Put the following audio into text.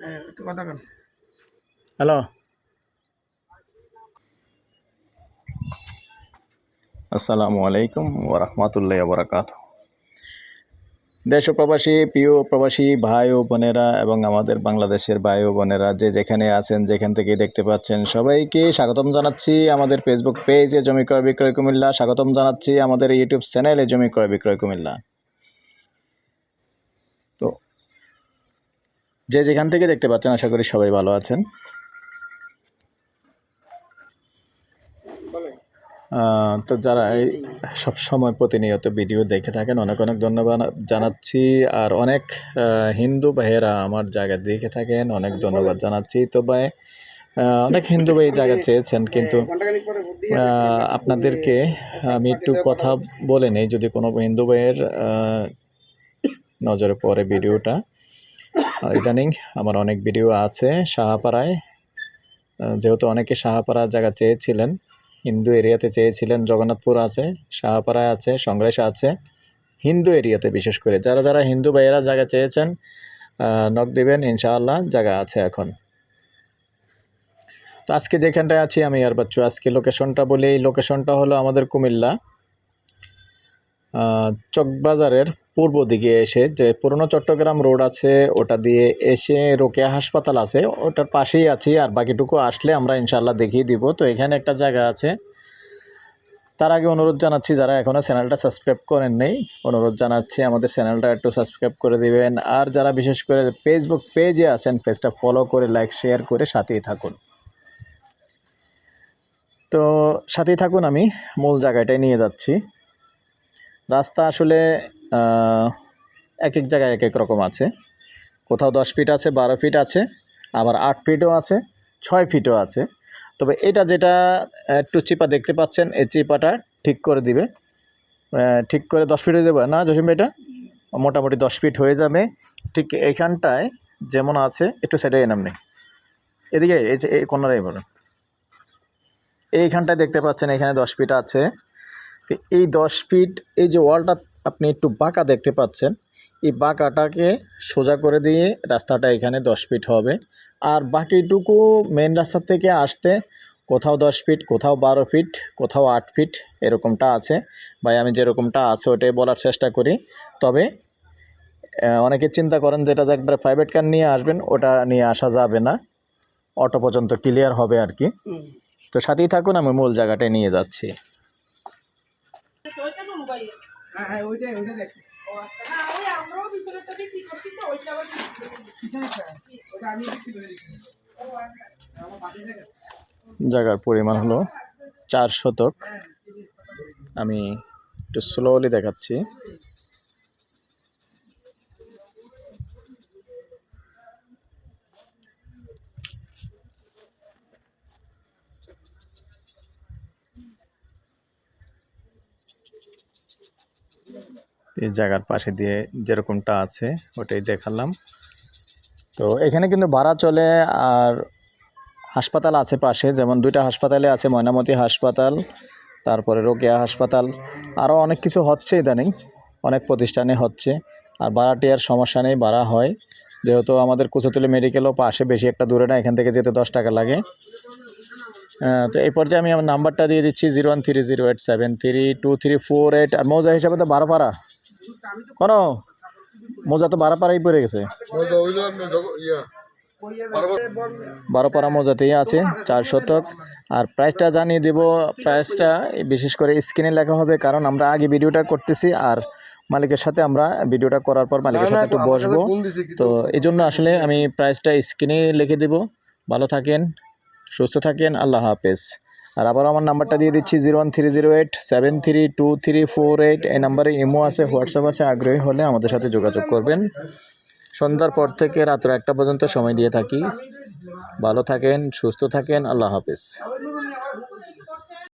হ্যাঁ, হ্যালো। আসসালামু আলাইকুম ওরহমতুল্লাহ বরাকাত দেশ প্রবাসী প্রিয় প্রবাসী ভাই ও বোনেরা এবং আমাদের বাংলাদেশের ভাই ও বোনেরা যে যেখানে আছেন যেখান থেকে দেখতে পাচ্ছেন সবাইকে স্বাগতম জানাচ্ছি আমাদের ফেসবুক পেজে জমি ক্রয় বিক্রয় কুমিল্লা। স্বাগতম জানাচ্ছি আমাদের ইউটিউব চ্যানেলে জমি ক্রয় বিক্রয় কুমিল্লা। তো যে যেখান থেকে দেখতে পাচ্ছেন আশা করি সবাই ভালো আছেন। তো যারা এই সব সময় প্রতিনিয়ত ভিডিও দেখে থাকেন অনেক অনেক ধন্যবাদ জানাচ্ছি। আর অনেক হিন্দু ভাইয়েরা আমার জায়গা দেখে থাকেন অনেক ধন্যবাদ জানাচ্ছি। তো ভাই অনেক হিন্দু ভাই জায়গা চেয়েছেন কিন্তু আহ, আপনাদেরকে আমি একটু কথা বলে নেই যদি কোনো হিন্দু ভাইয়ের নজরে পড়ে ভিডিওটা। আহ, ইদানিং আমার অনেক ভিডিও আছে সাহাপাড়ায়। যেহেতু অনেকে সাহাপাড়া জায়গা চেয়েছিলেন, হিন্দু এরিয়াতে চেয়েছিলেন, জগন্নাথপুর আছে, সাহাপাড়ায় আছে, সংগ্রেস আছে, হিন্দু এরিয়াতে বিশেষ করে। যারা যারা হিন্দু ভাইয়েরা জায়গা চেয়েছেন নক দিবেন, ইনশাআল্লাহ জায়গা আছে এখন। তো আজকে যেখানটায় আছি আমি আর বাচ্চু আজকে লোকেশনটা বলি, এই লোকেশনটা হলো আমাদের কুমিল্লা চকবাজারের পূর্ব দিকে এসে যে পুরনো চট্টগ্রাম রোড আছে, ওটা দিয়ে এসে রোকেয়া হাসপাতাল আছে, ওটার পাশেই আছি আর বাকিটুকু আসলে আমরা ইনশাল্লাহ দেখিয়ে দিব। তো এখানে একটা জায়গা আছে। তার আগে অনুরোধ জানাচ্ছি, যারা এখনও চ্যানেলটা সাবস্ক্রাইব করেন নেই, অনুরোধ জানাচ্ছি আমাদের চ্যানেলটা একটু সাবস্ক্রাইব করে দিবেন। আর যারা বিশেষ করে ফেসবুক পেজে আছেন পেজটা ফলো করে লাইক শেয়ার করে সাথেই থাকুন। তো সাথেই থাকুন আমি, মূল জায়গাটায় নিয়ে যাচ্ছি। রাস্তা আসলে এক এক জায়গায় এক এক রকম আছে। কোথাও দশ ফিট আছে, বারো ফিট আছে, আবার আট ফিটও আছে, ছয় ফিটও আছে। তবে এটা যেটা একটু চিপা দেখতে পাচ্ছেন, এই চিপাটা ঠিক করে দিবে। ঠিক করে দশ ফিট হয়ে যাবে না, জসিম এটা? মোটামুটি দশ ফিট হয়ে যাবে। ঠিক এইখানটায় যেমন আছে, একটু সেটা এনাম নেই এদিকে, এই যে, এই কোনারাই বলেন। এইখানটায় দেখতে পাচ্ছেন, এখানে দশ ফিট আছে। এই দশ ফিট এই যে ওয়ালটা আপনি একটু বাঁকা দেখতে পাচ্ছেন। এই বাঁকাটাকে সোজা করে দিয়ে রাস্তাটা এখানে দশ ফিট হবে। আর বাকিটুকু মেন রাস্তা থেকে আসতে কোথাও দশ ফিট কোথাও বারো ফিট কোথাও আট ফিট এরকমটা আছে। ভাই আমি যেরকমটা আছে ওটাই বলার চেষ্টা করি। তবে অনেকে চিন্তা করেন যেটা যে একবার প্রাইভেট কার নিয়ে আসবেন ওটা নিয়ে আসা যাবে না। অটো পর্যন্ত ক্লিয়ার হবে আর কি। তো সাথেই থাকুন আমি মূল জায়গাটায় নিয়ে যাচ্ছি। হ্যাঁ হ্যাঁ ওইটাই দেখতেছি। ওটা আমি করে দিচ্ছি। জায়গা আছে। জায়গার পরিমাণ হলো চার শতক। আমি একটু স্লোলি দেখাচ্ছি। এই জায়গার পাশে দিয়ে যেরকমটা আছে ওটাই দেখালাম। তো এখানে কিন্তু ভাড়া চলে আর হাসপাতাল আছে পাশে, যেমন দুইটা হাসপাতালে আছে, ময়নামতি হাসপাতাল, তারপরে রোকেয়া হাসপাতাল। আরও অনেক কিছু হচ্ছে ইদানিং, অনেক প্রতিষ্ঠানে হচ্ছে, আর ভাড়াটিয়ার সমস্যা নেই, ভাড়া হয়। যেহেতু আমাদের কুচতুলি মেডিকেলও পাশে, বেশি একটা দূরে না, এখান থেকে যেতে দশ টাকা লাগে। তো এই পর্যায়ে আমি আমার নাম্বারটা দিয়ে দিচ্ছি, zero one three zero eight seven three two three four eight, আর মৌজা হিসাবে তো বারো পাড়া। কোনো মৌজা তো বারো পাড়াই পড়ে গেছে। বারোপাড়া মৌজাতেই আছে চার শতক। আর প্রাইসটা জানিয়ে দেব প্রাইসটা বিশেষ করে স্ক্রিনে লেখা হবে কারণ আমরা আগে ভিডিওটা করতেছি আর মালিকের সাথে আমরা ভিডিওটা করার পর মালিকের সাথে একটু বসবো। তো এই জন্য আসলে আমি প্রাইসটা স্ক্রিনে লিখে দেব। ভালো থাকেন সুস্থ থাকেন আল্লাহ হাফেজ। আর আবার আমার নাম্বারটা দিয়ে দিচ্ছি zero one three zero eight, seven three two three four eight. এই নাম্বারে ইমো আছে, হোয়াটসঅ্যাপ আছে, আগ্রহী হলে আমাদের সাথে যোগাযোগ করবেন। সন্ধ্যার পর থেকে রাত্র একটা পর্যন্ত সময় দিয়ে থাকি। ভালো থাকেন, সুস্থ থাকেন, আল্লাহ হাফেজ।